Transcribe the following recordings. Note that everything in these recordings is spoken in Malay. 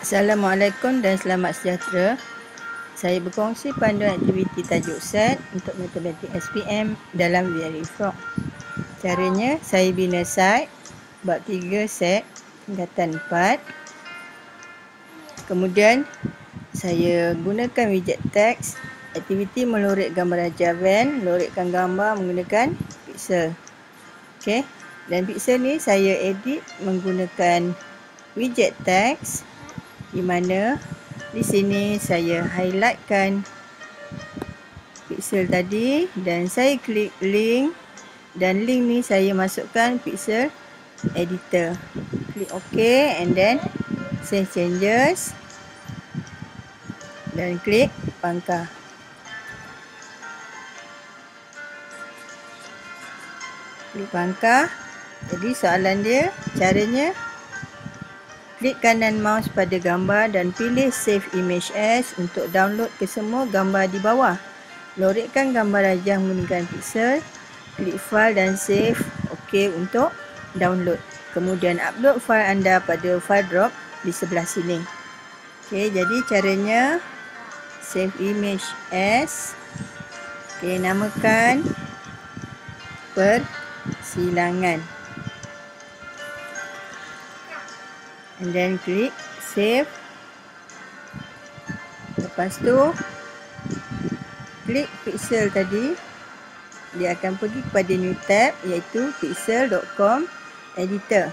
Assalamualaikum dan selamat sejahtera. Saya berkongsi panduan aktiviti tajuk set untuk matematik SPM dalam Verifrog. Caranya, saya bina site bab 3 set tingkatan 4. Kemudian, saya gunakan widget teks aktiviti melorek gambar raja van, lorekkan gambar menggunakan pixel. Okey. Dan pixel ni saya edit menggunakan widget teks di mana? Di sini saya highlightkan pixel tadi dan saya klik link dan link ni saya masukkan pixel editor. Klik ok and then save changes dan klik pangkah klik pangkah jadi soalan dia caranya klik kanan mouse pada gambar dan pilih save image as untuk download ke semua gambar di bawah. Lorekkan gambar rajah menggunakan pixel, klik file dan save OK untuk download. Kemudian upload file anda pada file drop di sebelah sini. Okey, jadi caranya save image as Okey, namakan persilangan. And then klik save. Lepas tu klik pixel tadi. Dia akan pergi kepada new tab iaitu pixel.com editor.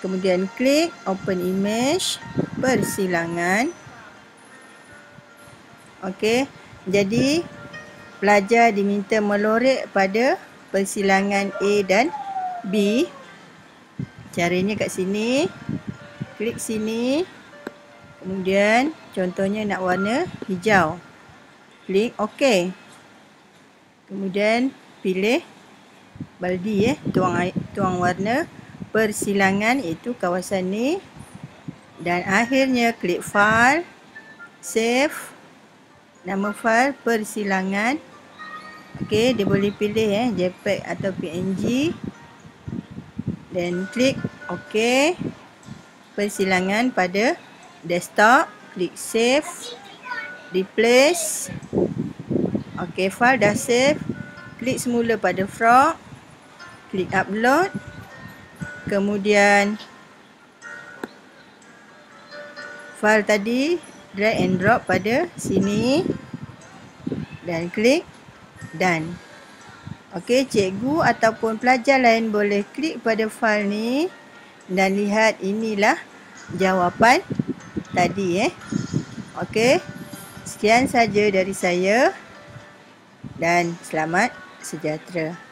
Kemudian klik open image persilangan. Ok jadi pelajar diminta melorek pada persilangan A dan B. Caranya kat sini klik sini. Kemudian contohnya nak warna hijau. Klik ok. Kemudian pilih baldi eh tuang tuang warna persilangan iaitu kawasan ni. Dan akhirnya klik file save. Nama file persilangan. Ok dia boleh pilih eh jpeg atau png dan klik ok persilangan pada desktop klik save replace. Ok file dah save. Klik semula pada frog. Klik upload. Kemudian file tadi drag and drop pada sini. Dan klik done. Ok cikgu ataupun pelajar lain boleh klik pada file ni dan lihat inilah jawapan tadi eh. Okey. Sekian saja dari saya dan selamat sejahtera.